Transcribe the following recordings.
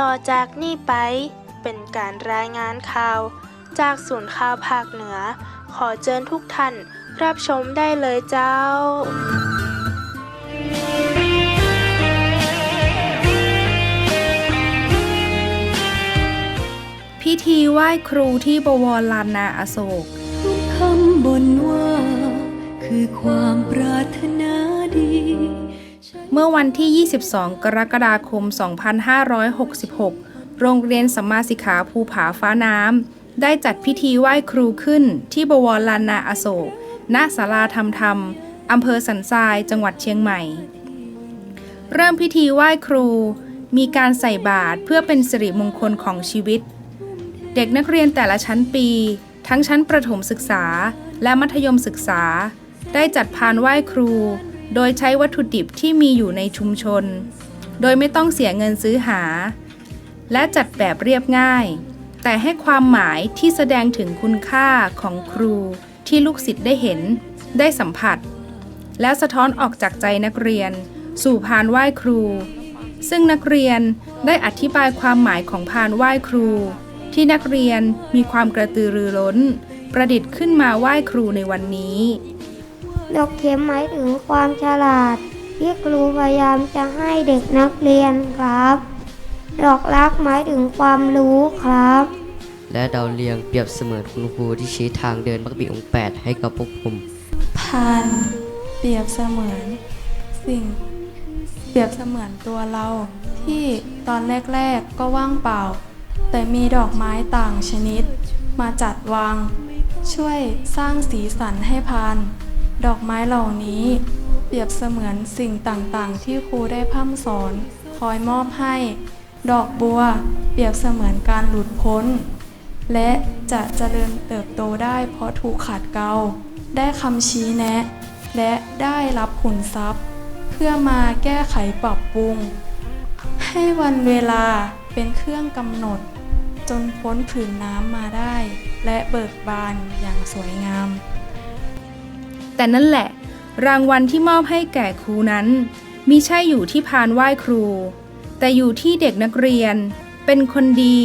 ต่อจากนี้ไปเป็นการรายงานข่าว จากศูนย์ข่าวภาคเหนือ ขอเชิญทุกท่านรับชมได้เลยเจ้าพิธีไหว้ครูที่บวรลานนาอโศกทุกคำบนว่า คือความปรารถนาดี เมื่อวันที่ 22 กรกฎาคม 2566 โรงเรียนสัมมาสิกขาภูผาฟ้าน้ำ ได้จัดพิธีไหว้ครูขึ้นที่บวรลานนาอโศก ณ ศาลาธรรมธรรม อำเภอสันทราย จังหวัดเชียงใหม่ เริ่มพิธีไหว้ครู มีการใส่บาตรเพื่อเป็นสิริมงคลของชีวิต เด็กนักเรียนแต่ละชั้นปี ทั้งชั้นประถมศึกษาและมัธยมศึกษา ได้จัดพานไหว้ครู โดยใช้วัตถุดิบที่มีอยู่ในชุมชน โดยไม่ต้องเสียเงินซื้อหา และจัดแบบเรียบง่าย แต่ให้ความหมายที่แสดงถึงคุณค่าของครูที่ลูกศิษย์ได้เห็น ได้สัมผัส และสะท้อนออกจากใจนักเรียน สู่พานไหว้ครู ซึ่งนักเรียนได้อธิบายความหมายของพานไหว้ครู ที่นักเรียนมีความกระตือรือร้น ประดิษฐ์ขึ้นมาไหว้ครูในวันนี้ ดอกเข็มหมายถึงความฉลาด ที่ครูพยายามจะให้เด็กนักเรียนครับ ดอกรักหมายถึงความรู้ครับ และดาวเรียงเปรียบเสมือนคุณครูที่ชี้ทางเดินมักมีองค์แปดให้กับพวกผมพานเปรียบเสมือน สิ่ง เปรียบเสมือนตัวเรา ที่ตอนแรกๆก็ว่างเปล่า แต่มีดอกไม้ต่างชนิด มาจัดวาง ช่วยสร้างสีสันให้พาน ดอกไม้เหล่านี้เปรียบเสมือนสิ่งต่างๆ ที่ครูได้พร่ำสอนคอยมอบให้ ดอกบัวเปรียบเสมือนการหลุดพ้น และจะเจริญเติบโตได้เพราะถูกขัดเกลาได้คำชี้แนะ และได้รับผลทรัพย์ เพื่อมาแก้ไขปรับปรุง ให้วันเวลาเป็นเครื่องกำหนด จนพ้นผืนน้ำมาได้ และเบิกบานอย่างสวยงาม แต่นั่นแหละ รางวัลที่มอบให้แก่ครูนั้นมิใช่อยู่ที่พานไหว้ครู แต่อยู่ที่เด็กนักเรียน เป็นคนดี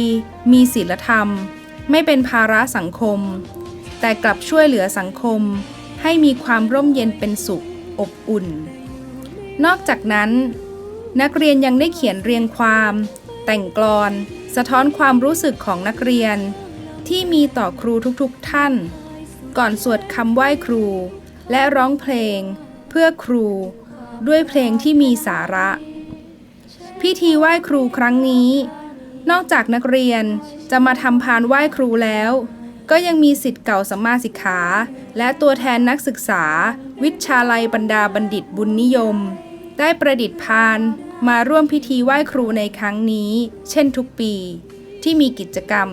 มีศีลธรรม ไม่เป็นภาระสังคม แต่กลับช่วยเหลือสังคม ให้มีความร่มเย็นเป็นสุข อบอุ่น นอกจากนั้น นักเรียนยังได้เขียนเรียงความ แต่งกลอน สะท้อนความรู้สึกของนักเรียน ที่มีต่อครูทุกๆท่าน ก่อนสวดคำไหว้ครู และร้องเพลง เพื่อครู ด้วยเพลงที่มีสาระ พิธีไหว้ครูครั้งนี้ นอกจากนักเรียนจะมาทำพานไหว้ครูแล้ว ก็ยังมีสิทธิ์เก่าสัมมาสิกขา และตัวแทนนักศึกษา วิชาลัยบรรดาบัณฑิตบุญนิยม ได้ประดิษฐ์พานมาร่วมพิธีไหว้ครูในครั้งนี้ เช่นทุกปี ที่มีกิจกรรม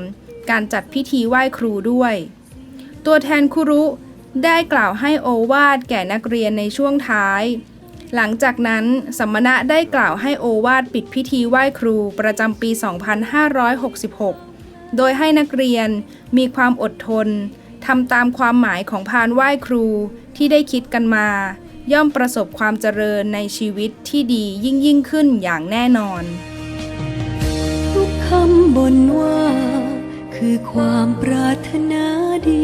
การจัดพิธีไหว้ครูด้วย ตัวแทนครูรุ ได้กล่าวให้โอวาทแก่นักเรียนในช่วงท้าย หลังจากนั้นสมณะได้กล่าวให้โอวาทปิดพิธีไหว้ครูประจำปี 2566 โดยให้นักเรียนมีความอดทนทำตามความหมายของพานไหว้ครูที่ได้คิดกันมา ย่อมประสบความเจริญในชีวิตที่ดียิ่งยิ่งขึ้นอย่างแน่นอน ทุกคำบนว่า คือความปรารถนาดี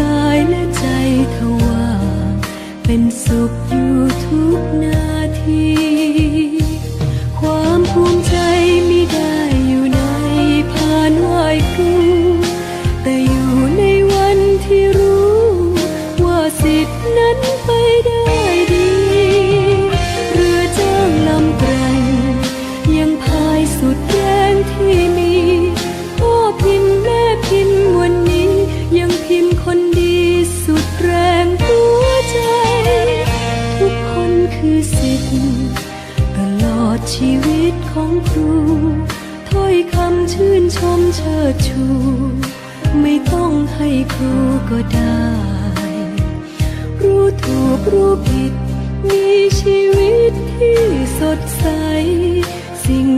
กายและใจทว่า เป็นสุขอยู่ทุกนาที ความภูมิใจ ชิดชู ไม่ต้องให้ครูก็ได้ รู้ถูกรู้ผิด มีชีวิตที่สดใส สิ่ง